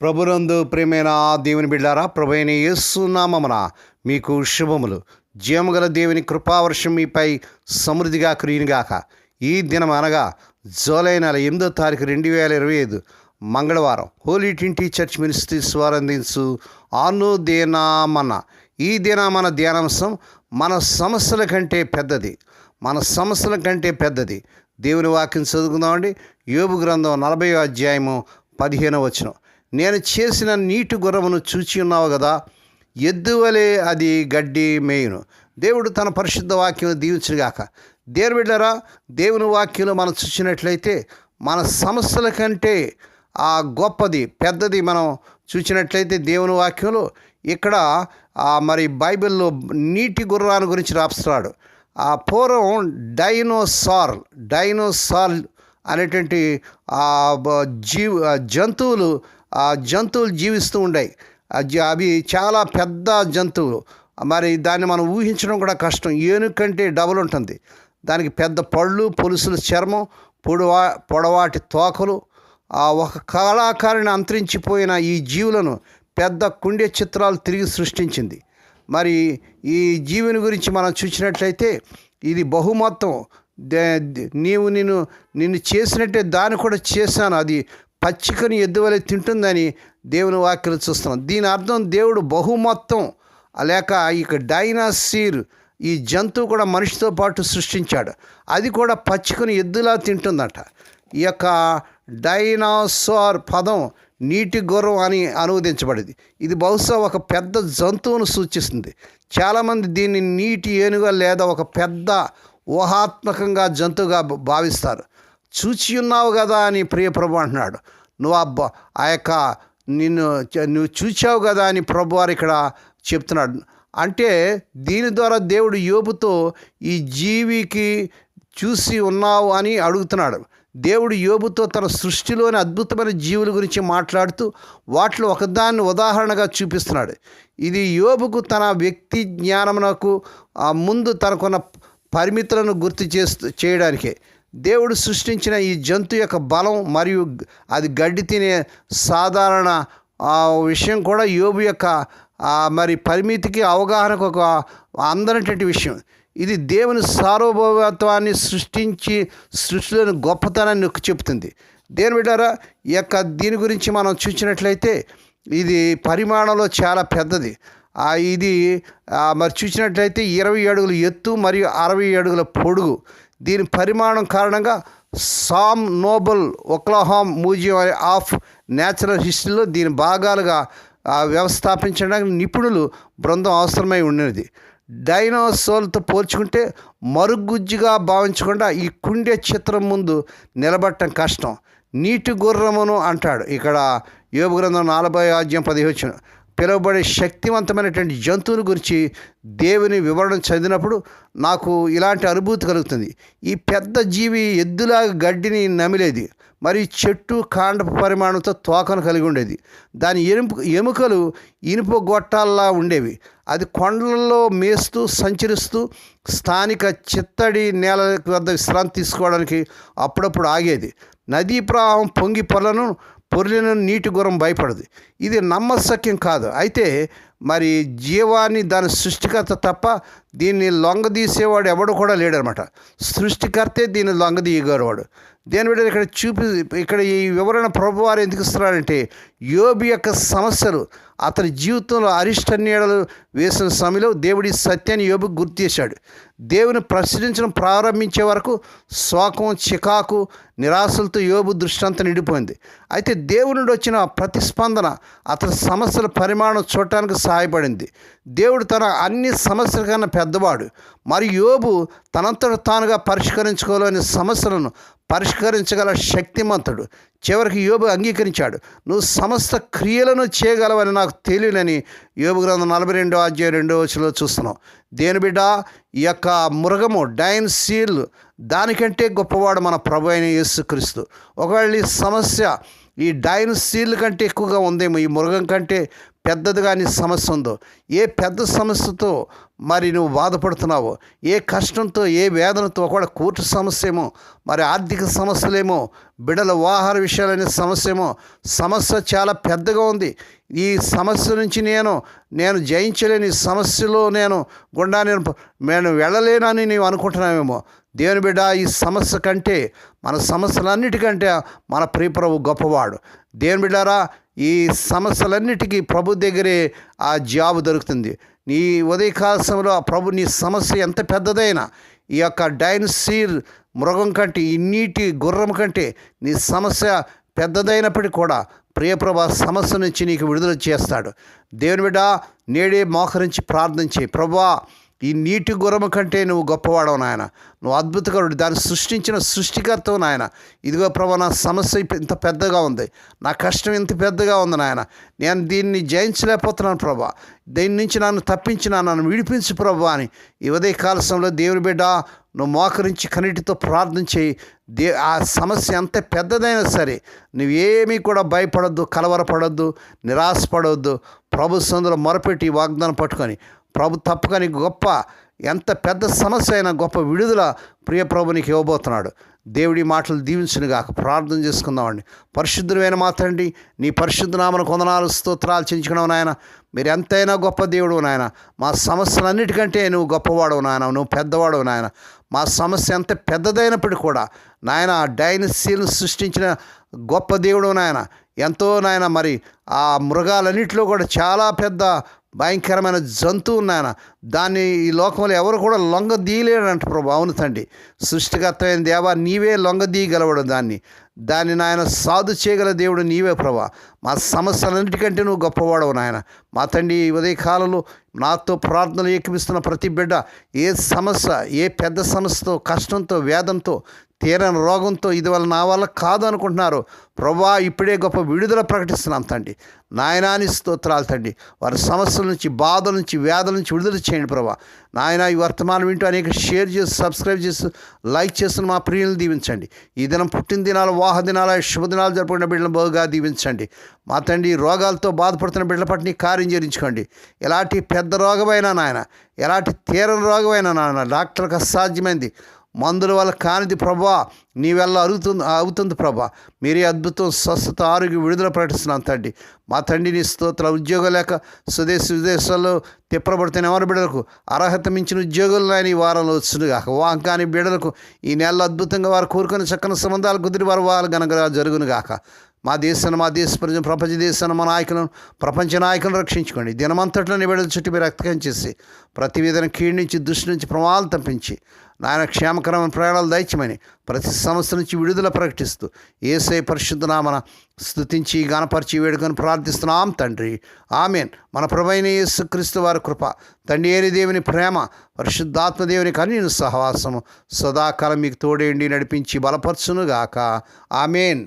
ప్రభునందు ప్రేమైన దేవుని బిడ్డారా ప్రభైన యేసునామమున మీకు శుభములు. జీవముగల దేవుని కృపావర్షం మీపై సమృద్ధిగా కురియునిగాక ఈ దినం అనగా జూలై నెల ఎనిమిదో తారీఖు రెండు వేల ఇరవై ఐదు మంగళవారం హోలీ ట్వంటీ చర్చ్ మినిస్ట్రీస్ వారు అందించు ఆను దేనామన్న ఈ దినామన ధ్యానాంశం మన సమస్యల కంటే పెద్దది. మన సమస్యల కంటే పెద్దది. దేవుని వాక్యం చదువుకుందామండి. యోగు గ్రంథం నలభై అధ్యాయము పదిహేనవ వచనం. నేను చేసిన నీటి గుర్రమును చూచి ఉన్నావు కదా ఎద్దువలే అది గడ్డి మేయును. దేవుడు తన పరిశుద్ధ వాక్యం దీవించుగాక దేని బిడ్డరా దేవుని వాక్యంలో మనం చూసినట్లయితే మన సమస్యల కంటే ఆ గొప్పది పెద్దది మనం చూసినట్లయితే దేవుని వాక్యంలో ఇక్కడ మరి బైబిల్లో నీటి గుర్రాన్ని గురించి రాస్తున్నాడు. ఆ పూర్వం డైనోసార్ డైనోసార్ అనేటువంటి జీవ జంతువులు ఆ జంతువులు జీవిస్తూ ఉండాయి. అవి చాలా పెద్ద జంతువులు. మరి దాన్ని మనం ఊహించడం కూడా కష్టం. ఏనుగు కంటే డబుల్ ఉంటుంది. దానికి పెద్ద పళ్ళు పొలుసుల చర్మం పొడవా పొడవాటి తోకలు. ఆ ఒక కళాకారిని అంతరించిపోయిన ఈ జీవులను పెద్ద కుండే చిత్రాలు తిరిగి సృష్టించింది. మరి ఈ జీవుని గురించి మనం చూసినట్లయితే ఇది బహుమొత్తం. దే- నీవు నిన్ను నిన్ను చేసినట్టే దాన్ని కూడా చేశాను. అది పచ్చికని ఎద్దువలే తింటుందని దేవుని వాక్యలు చూస్తున్నాం. దీని అర్థం దేవుడు బహుమొత్తం. లేక ఇక డైనాసీర్ ఈ జంతువు కూడా మనిషితో పాటు సృష్టించాడు. అది కూడా పచ్చికని ఎద్దులా తింటుందట. ఈ యొక్క డైనాసోర్ పదం నీటి గుర్రం అని అనువదించబడింది. ఇది బహుశా ఒక పెద్ద జంతువును సూచిస్తుంది. చాలామంది దీన్ని నీటి ఏనుగా లేదా ఒక పెద్ద ఊహాత్మకంగా జంతువుగా భావిస్తారు. చూచి ఉన్నావు కదా అని ప్రియ ప్రభు అంటున్నాడు. నువ్వు అబ్బా ఆ యొక్క నిన్ను నువ్వు చూచావు కదా అని ప్రభు వారు ఇక్కడ చెప్తున్నాడు. అంటే దీని ద్వారా దేవుడు యోబుతో ఈ జీవికి చూసి ఉన్నావు అని అడుగుతున్నాడు. దేవుడు యోబుతో తన సృష్టిలోని అద్భుతమైన జీవుల గురించి మాట్లాడుతూ వాటిలో ఒకదాన్ని ఉదాహరణగా చూపిస్తున్నాడు. ఇది యోబుకు తన వ్యక్తి జ్ఞానమునకు ముందు తనకున్న పరిమితులను గుర్తు చేస్తూ చేయడానికే. దేవుడు సృష్టించిన ఈ జంతు యొక్క బలం మరియు అది గడ్డి తినే సాధారణ విషయం కూడా యోబు యొక్క మరి పరిమితికి అవగాహనకు ఒక అందనటువంటి విషయం. ఇది దేవుని సార్వభౌమత్వాన్ని సృష్టించి సృష్టిలోని గొప్పతనాన్ని నొక్కి చెబుతుంది. దేని బిడ్డారా ఈ యొక్క దీని గురించి మనం చూసినట్లయితే ఇది పరిమాణంలో చాలా పెద్దది. ఇది మరి చూసినట్లయితే ఇరవై అడుగుల ఎత్తు మరియు అరవై అడుగుల పొడుగు. దీని పరిమాణం కారణంగా Sam Noble Oklahoma museum of natural హిస్టరీలో దీని భాగాలుగా వ్యవస్థాపించడానికి నిపుణులు బృందం అవసరమై ఉన్నది. డైనోసార్లతో పోల్చుకుంటే మరుగుజ్జుగా భావించకుండా ఈ కుండే చిత్రం ముందు నిలబడటం కష్టం. నీటి గుర్రమును అంటాడు. ఇక్కడ యోగ గ్రంథం నలభై ఆద్యం పదిహేను పిలువబడే శక్తివంతమైనటువంటి జంతువుల గురించి దేవుని వివరణ చదివినప్పుడు నాకు ఇలాంటి అనుభూతి కలుగుతుంది. ఈ పెద్ద జీవి ఎద్దులా గడ్డిని నమిలేది. మరి చెట్టు కాండ పరిమాణంతో తోకను కలిగి ఉండేది. దాని ఎనుపు ఎముకలు ఇనుప గొట్టాల్లా ఉండేవి. అది కొండలలో మేస్తూ సంచరిస్తూ స్థానిక చిత్తడి నేల వద్ద విశ్రాంతి తీసుకోవడానికి అప్పుడప్పుడు ఆగేది. నదీ ప్రవాహం పొంగి పొలను పొర్లిన నీటి గురం భయపడదు. ఇది నమ్మశక్యం కాదు. అయితే మరి జీవాన్ని దాని సృష్టికర్త తప్ప దీన్ని లొంగదీసేవాడు ఎవడు కూడా లేడనమాట. సృష్టికర్తే దీన్ని లొంగదీయగలవాడు. దేని బిడ్డ ఇక్కడ చూపి ఇక్కడ ఈ వివరణ ప్రభువారు ఎందుకు ఇస్తున్నారంటే యోబి యొక్క సమస్యలు అతని జీవితంలో అరిష్ట నీడలు వేసిన సమయంలో దేవుడి సత్యాన్ని యోబు గుర్తు చేశాడు. దేవుని ప్రశ్నించడం ప్రారంభించే వరకు శోకం చికాకు నిరాశలతో యోబు దృష్టాంతం నిండిపోయింది. అయితే దేవుని నుండి వచ్చిన ప్రతిస్పందన అతని సమస్యల పరిమాణం చూడటానికి సహాయపడింది. దేవుడు తన అన్ని సమస్యల కన్నా పెద్దవాడు. మరియు యోబు తనంతట తానుగా పరిష్కరించుకోలేని సమస్యలను పరిష్కరించగల శక్తిమంతుడు. చివరికి యోబు అంగీకరించాడు. నువ్వు సమస్త క్రియలను చేయగలవని నాకు తెలియనని యోబు గ్రంథం నలభై రెండో అధ్యాయ రెండో వచ్చిలో చూస్తున్నాం. దేని బిడ్డ ఈ యొక్క మృగము డైన్ సీల్ దానికంటే గొప్పవాడు మన ప్రభు అయిన యేసుక్రీస్తు. ఒకవేళ ఈ సమస్య ఈ డైన్ సీల్ కంటే ఎక్కువగా ఉందేమో ఈ మృగం కంటే పెద్దదిగా నీ సమస్య ఉందో ఏ పెద్ద సమస్యతో మరి నువ్వు బాధపడుతున్నావో ఏ కష్టంతో ఏ వేదనతో కూడా కోర్టు సమస్యేమో మరి ఆర్థిక సమస్యలేమో బిడల వాహార విషయాలనే సమస్యేమో సమస్య చాలా పెద్దగా ఉంది. ఈ సమస్య నుంచి నేను నేను జయించలేని సమస్యలో నేను గుండా నేను నేను వెళ్ళలేనని నీవు అనుకుంటున్నావేమో దేవుని బిడ్డ ఈ సమస్య కంటే మన సమస్యలన్నిటికంటే మన ప్రియప్రభు గొప్పవాడు. దేవుని బిడ్డారా ఈ సమస్యలన్నిటికీ ప్రభు దగ్గరే ఆ జాబ్ దొరుకుతుంది. నీ ఉదయకాల సమయంలో ఆ ప్రభు నీ సమస్య ఎంత పెద్దదైనా ఈ యొక్క డైనసీర్ మృగం కంటే ఈ నీటి గుర్రం కంటే నీ సమస్య పెద్దదైనప్పటికీ కూడా ప్రియప్రభ సమస్య నుంచి నీకు విడుదల చేస్తాడు. దేవుని బిడ్డ నేడే మోకరించి ప్రార్థన చేయి. ప్రభా ఈ నీటి గురము కంటే నువ్వు గొప్పవాడవు నాయన. నువ్వు అద్భుతకరుడు. దాన్ని సృష్టించిన సృష్టికర్తవు నాయన. ఇదిగో ప్రభా నా సమస్య ఇంత పెద్దగా ఉంది. నా కష్టం ఇంత పెద్దగా ఉంది నాయన. నేను దీన్ని జయించలేకపోతున్నాను ప్రభా. దీని నుంచి నన్ను తప్పించిన నన్ను విడిపించు ప్రభా అని ఈ ఉదయ కాల సమయంలో దేవుని బిడ్డ నువ్వు మోకరించి కన్నిటితో ప్రార్థన చేయి. దే ఆ సమస్య ఎంత పెద్దదైనా సరే నువ్వేమీ కూడా భయపడొద్దు కలవరపడొద్దు నిరాశపడవద్దు ప్రభు సందులో మొరపెట్టి వాగ్దానం పట్టుకొని ప్రభు తప్పకని గొప్ప ఎంత పెద్ద సమస్య అయినా గొప్ప విడుదల ప్రియ ప్రభునికి ఇవ్వబోతున్నాడు. దేవుడి మాటలు దీవించునుగాక. ప్రార్థన చేసుకుందామండి. పరిశుద్ధమైన మాత్రండి నీ పరిశుద్ధ నామను కొందనాలు స్తోత్రాలు చించుకున్నావు నాయన. మీరు ఎంతైనా గొప్ప దేవుడు నాయన. మా సమస్యలన్నిటికంటే నువ్వు గొప్పవాడు నాయన. నువ్వు పెద్దవాడు నాయన. మా సమస్య ఎంత పెద్దదైనప్పటికీ కూడా నాయన డైనసీలను సృష్టించిన గొప్ప దేవుడు నాయన. ఎంతో నాయన మరి ఆ మృగాలన్నింటిలో కూడా చాలా పెద్ద భయంకరమైన జంతువు నాయన. దాన్ని ఈ లోకంలో ఎవరు కూడా లొంగ దీయలేడంట ప్రభు. అవును తండ్రి. సృష్టికర్తమైన దేవా నీవే లొంగ దీయగలవడు దాన్ని. దాన్ని నాయన సాధు చేయగల దేవుడు నీవే ప్రభా. మా సమస్యలన్నిటికంటే నువ్వు గొప్పవాడవు నాయన. మా తండ్రి ఉదయకాలంలో నాతో ప్రార్థనలు ఎక్కిపిస్తున్న ప్రతి బిడ్డ ఏ సమస్య ఏ పెద్ద సమస్యతో కష్టంతో వేదంతో తీరని రోగంతో ఇది వల్ల నా వల్ల కాదు అనుకుంటున్నారు. ప్రభా ఇప్పుడే గొప్ప విడుదల ప్రకటిస్తున్నాం తండ్రి. నాయనాని స్తోత్రాలు తండ్రి. వారి సమస్యల నుంచి బాధల నుంచి వ్యాధుల నుంచి విడుదల చేయండి ప్రభా. నాయన ఈ వర్తమానం వింటూ అనేక షేర్ చేసి సబ్స్క్రైబ్ చేసి లైక్ చేస్తున్న మా ప్రియులను దీవించండి. ఈ దినం పుట్టిన దినాలు వాహ దినాలు శుభదినాలు జరుపుకున్న బిడ్డలను బహుగా దీవించండి. మా తండ్రి రోగాలతో బాధపడుతున్న బిడ్డల పట్టిని కార్యం చేయించుకోండి. ఎలాంటి పెద్ద రోగమైనా నాయన ఎలాంటి తీరని రోగమైనా నాయన డాక్టర్కి అసాధ్యమైంది. మందుల వల్ల కానిది ప్రభా. నీ వల్ల అరుగుతుంది అవుతుంది ప్రభా. మీరే అద్భుతం స్వస్థత ఆరోగ్య విడుదల ప్రకటిస్తున్నాను తండ్రి. మా తండ్రిని స్తోత్ర ఉద్యోగం లేక స్వదేశ విదేశాల్లో తిప్పబడుతున్న ఎవరి బిడ్డలకు అర్హత మించిన ఉద్యోగులు లేని ఈ వారంలో వచ్చునుగా వాంకాని బిడ్డలకు ఈ నెలలో అద్భుతంగా వారు కోరుకుని చక్కని సంబంధాలు కుదిరి వారు వాళ్ళు గనక జరుగునుగాక. మా దేశాన్ని మా దేశ ప్రజలు ప్రపంచ దేశాన్ని మా నాయకులను ప్రపంచ నాయకులను రక్షించుకోండి. దినమంతట్లో నిబిడల చుట్టూ మీరు రక్తకం చేసి ప్రతి విధంగా కీడు నుంచి దృష్టి నుంచి ప్రమాదాలు తప్పించి నాయన క్షేమకరమైన ప్రయాణాలు దయచమని ప్రతి సమస్య నుంచి విడుదల ప్రకటిస్తూ ఏసై పరిశుద్ధనామన స్థుతించి గణపరిచి వేడుకొని ప్రార్థిస్తున్నాం తండ్రి. ఆమెన్. మన ప్రభైన యేసుక్రీస్తు వారి కృప తండ్రి ఏని దేవుని ప్రేమ పరిశుద్ధాత్మదేవుని దేవుని సహవాసము సదాకాలం మీకు తోడేండి నడిపించి బలపరచునుగాక. ఆమెన్.